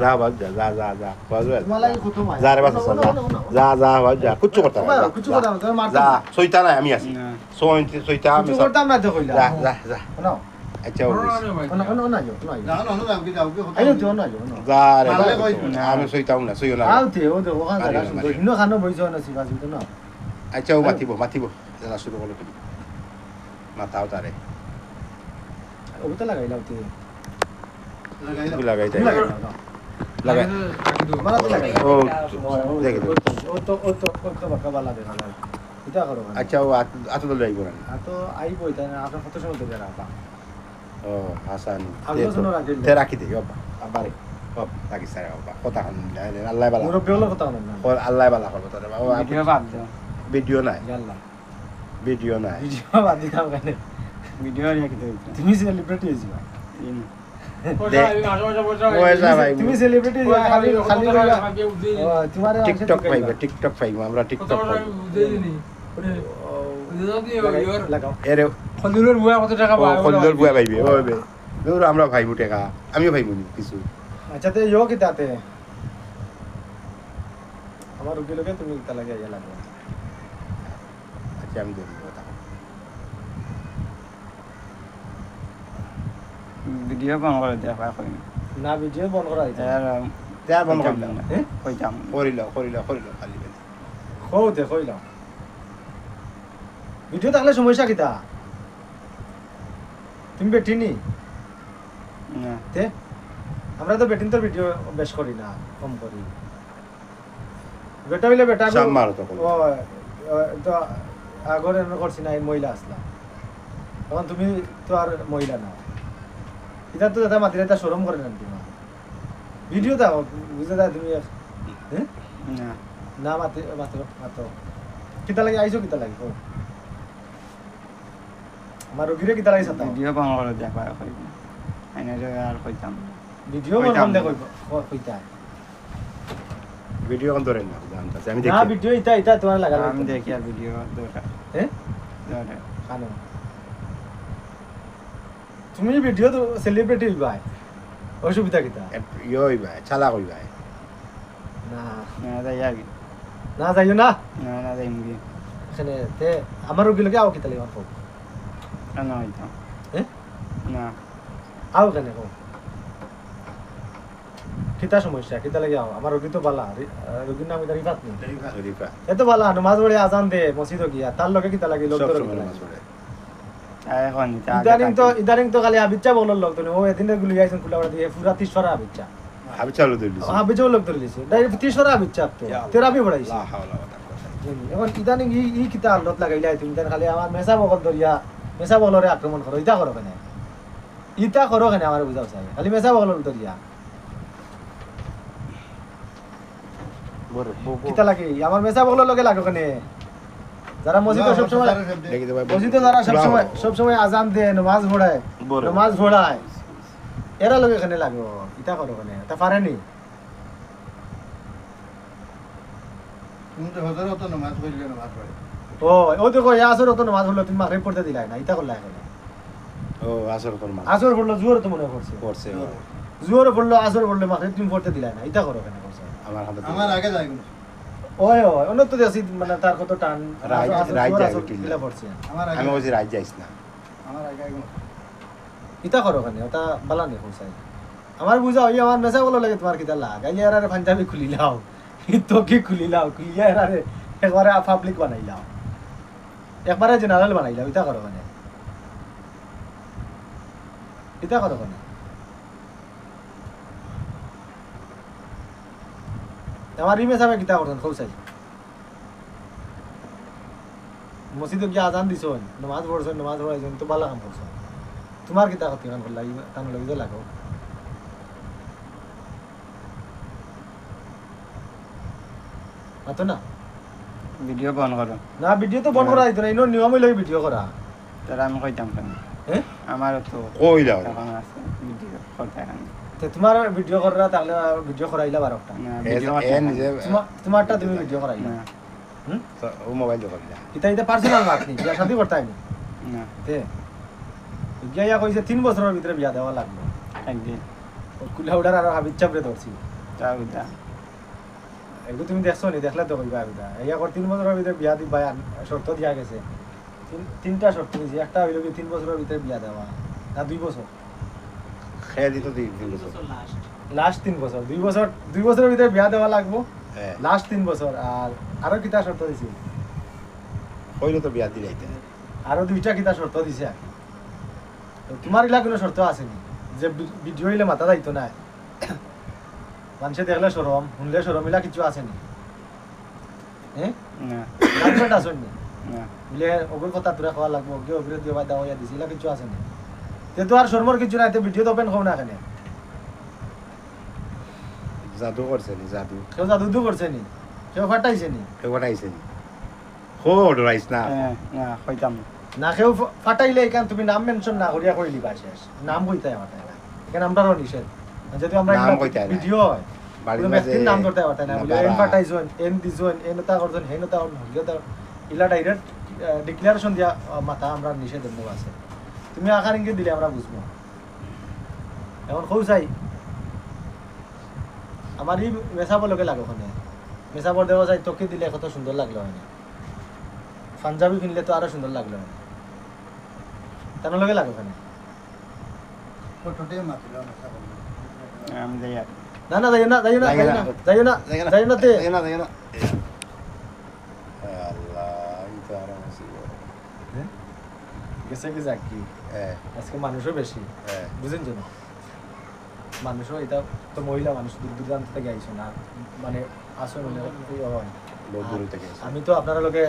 যা বাদ যা যা যা যা বাদ যা তোমার লাগে কত মায় যা রে বাচ্চা যা যা যা বাদ যা কুচ্ছু করতে তোমার কিছু কথা না তুমি মারতে যা সইতা নাই আমি আছি সই সইতা আমি কিছু করতাম না তো কইলা যা যা যা না আচ্ছা? আমি সইতাও না সইও না আচ্ছা ও মাতিব মাতিব যা শুরু করল মাতাও তারে ও তো লাগাইলা ওতে কি লাগাই তাই লাগাই লাগাই মারা তো লাগাই ও দেখে দেবো। ও তো ও তো ও তো বাকা বালা না এটা করো আচ্ছা ও আতো দল যাইব না আর তো আইবো এটা আপনার কত সময় ধরে রাখবা ও হাসান তো রাখি তে রাখি দে বাবা আবারে বাপ রাখি সারে বাবা কথা হন আল্লাহ বালা মুরব্বী হলো কথা না কর আল্লাহ বালা করব তোরে বাবা ভিডিও বাদ দাও ভিডিও নাই ইয়াল্লা ভিডিও নাই ভিডিও বাদ দিতাম কেন ভিডিও রেখে দিও তুমি সেলিব্রিটি তুমি সেলিব্রিটি খালি খালি তোমার টিকটক পাইবে। টিকটক পাইব আমরা টিকটক আমরা ভাইবু টেকা। আমিও ভাইবু কিছু। আচ্ছা তো ইয়ো কি তাতে আমার রুগী লোকে তুমি তা লাগে লাগবে আচ্ছা আমি ভিডিও বন্ধ করে কই না ভিডিও বন্ধ করা হইছে তে বন্ধ করলাম হ্যাঁ? কইতাম করিল করিল করিল খালি বেলে কৌতে কইলাম ভিডিও থাকলে সমস্যা কিতা তুমি বেটিনি না? তে? আমরা তো বেটিন তো ভিডিও বেশ করি না কম করি। বেটা হইলে বেটা ও তো আগরে করছি না এই মহিলা আসলা। তখন তুমি তো আর মহিলা না। এটা তো দাদা মাতিলে তা সরম করে না তোমার ভিডিও দাও বুঝে দাও তুমি হ্যাঁ? না। না মাতে মাতো মাতো। কিতা লাগে আইছো কিতা লাগে? আমার রোগীরে কিতা লাগে সাতা ভিডিও করে দেখা কই এনে আর কইতাম। ভিডিও কইব। ক- কইতা। ভিডিও কোন ধরেন না জানতাছি আমি না ভিডিও ইতা ইতা তোমার লাগা আমি দেখি আর ভিডিও দরকার হ্যাঁ দরকার খানো। তুমি ভিডিও তো সেলিব্রিটি হইবা অসুবিধা কিতা? ইয়ে হইবা চালা হইবা না। না যাই না যাইও না? না না যাই মুগি এখানে তে আমার রোগী লোকে আও কিতা লাগে। কেন হইতাম হ্যাঁ না। আও কেন কও? কিতা সমস্যা? কিতা লাগে আও? আমার রোগী তো বালা রোগীর নাম এটা রিফাত নি? শরীফা এত বালা নমাজ পড়ে আজান দে মসজিদ গিয়া। তার লগে কিতা লাগে লোক তো আর এখন ইদানিং তো ইদানিং তো খালি আবিচ্চা বলল লোক তো ও এদিনে গুলি আইছেন খুলা বড় দিয়ে। পুরা তিসরা আবিচ্চা আমি চালু দিলি আবিচ্চা লোক ধরে লিছে ডাইরেক্ট তিসরা আবিচ্চা তো। তেরা বড়াইছে লা হাওলা ওয়ালা কুওয়াতা এখন ইদানিং ই ই কিতা আল্লত লাগাইলাই তুমি। তার খালি আমার মেসা বগল ধরিয়া মেসা বগলরে আক্রমণ করো ইতা করো কেন? ইতা করো কেন আমার বুঝাও চাই খালি মেসা বগল ধরিয়া কিতা লাগে? আমার মেসা বগলের লগে লাগো কেন? যারা মসজিদে সব সময় দেখি দেবা মসজিদে যারা সব সময় সব সময় আজান দে নমাজ পড়ায় বড়। নমাজ পড়ায়। এরা লগে কেন লাগো ইতা করো কেন তা পারেনি? তুমি ও ও তো কই আসর তো নমাজ মাগরিব পড়তে দিলাই না ইতা করলা এখন। ও আসর মান আসর পড়ল জুয়ার তো মনে করছে করছে। জুয়ার পড়ল আসর পড়ল মাগরিব তুমি পড়তে দিলাই না ইতা করো করছে। আমার হাতে আমার আগে যাই কোনো ওই ওই অন্য তো দেশি মানে তার কত টান। রাইজ- রাইজ উঠিল। দিলে পড়ছে। আমি বলছি রাত যাইস না আমার আগে ইতা করো কেন ওটা বালা নেই হোসাই আমার বুঝা ওই আমার মেসা বলো লাগে তোমার কিতা লাগ। আইয়া এরারে পাঞ্জাবি খুলি লাও। তো কি খুলি লাও খুলিয়া এরারে একবারে পাবলিক বানাই লাও। একবারে জেনারেল বানাই লাও ইতা করো কেন ইতা করো কেন আমার রিমে সাহেব কিতা করতেন খৌসাই মসজিদে গিয়ে আজান দিছ নমাজ পড়ছেন নমাজ পড়াইছেন তো ভালো কাম করছ তোমার কিতা ক্ষতি কাম করলা তান লাগি লাগো। আতো না? ভিডিও বন্ধ করো। না ভিডিও তো বন্ধ করা হইতো না ইনো নিয়ম হইলে ভিডিও করা। তাহলে আমি কইতাম কেন? হ্যাঁ? আমার তো কই দাও? আছে ভিডিও করতে তে তোমার ভিডিও করা তাহলে ভিডিও করাইলা বারোটা তোমারটা তুমি ভিডিও করাইলা। ও মোবাইল দোকান ইতা ইতা পার্সোনাল মাত নি বিয়া শাদি করতে না। তে। গিয়া কইছে তিন বছরের ভিতরে বিয়া দেওয়া লাগবে। একদিন। কুলা উঠার আর হাবিজ চাপড়ে ধরছি। তা এগুলো তুমি দেখছ নি দেখলে তো কইবা এটা এই আগর তিন বছরের ভিতরে বিয়া দিবা শর্ত দিয়া গেছে। তিনটা শর্ত দিয়েছি একটা হইল কি তিন বছরের ভিতরে বিয়া দেওয়া না দুই বছর? খেয়ে দিত দুই তিন বছর। লাস্ট তিন বছর। দুই বছর দুই বছরের ভিতরে বিয়া দেওয়া লাগবো। লাস্ট তিন বছর। আর আরও কিতা শর্ত দিছি? হইলে তো বিয়া দিলে আরও দুইটা কিতা শর্ত দিছে আর কি। তো তোমার ইলা কোনো শর্ত আসেনি যে ভিডিও হইলে মাথা যাইতো না মানুষে দেখলে সরম শুনলে সরম ইলা কিছু আসেনি হ্যাঁ আসেনি না। বলে ওগুর কথা তোরা খাওয়া লাগবো ওগুলো দিয়ে বাদ দেওয়া দিছি ইলা কিছু আসেনি তে তো আর শর্মর কিছু নাই ভিডিও তো ওপেন না এখানে। জাদু করছে নি জাদু। কেউ জাদুদু করছে নি কেউ ফাটাইছে নি। এবার আইছে নি। হো ডরাইস না। হ্যাঁ, না কইতাম না কেউ ফাটাইলে এখান তুমি নাম মেনশন না করিয়া কইলি নাম কইতে আমার এখানে নিষেধ। যদি আমরা নাম কইতে ভিডিও হয় নাম ধরতে পারতে না। এন ফাটাইছেন এন দিছেন এন তা হেন তা ইলা ডাইরেক্ট ডিক্লারেশন দিয়া মাথা আমরা নিষেধ আছে। তুমি আকার ইঙ্গিত দিলে আমরা বুঝব। এখন কৌ চাই? আমার ই মেসাব লগে লাগে ওখানে মেসাবর দেওয়া যায় তোকে দিলে কত সুন্দর লাগল হয় পাঞ্জাবি কিনলে তো আরও সুন্দর লাগল হয় তার লগে লাগে ওখানে ফটোতে মাতিল না যাই না না যাইও না যাইও না না। না না যাই না না যাই না যাই না। গেছে কি যাক কি হ্যাঁ আজকে মানুষও বেশি হ্যাঁ বুঝেন তো মানুষও এটা তো মহিলা মানুষ দূর দূরান্ত থেকে আইসো না মানে আসলে থেকে আমি তো আপনারা লোকে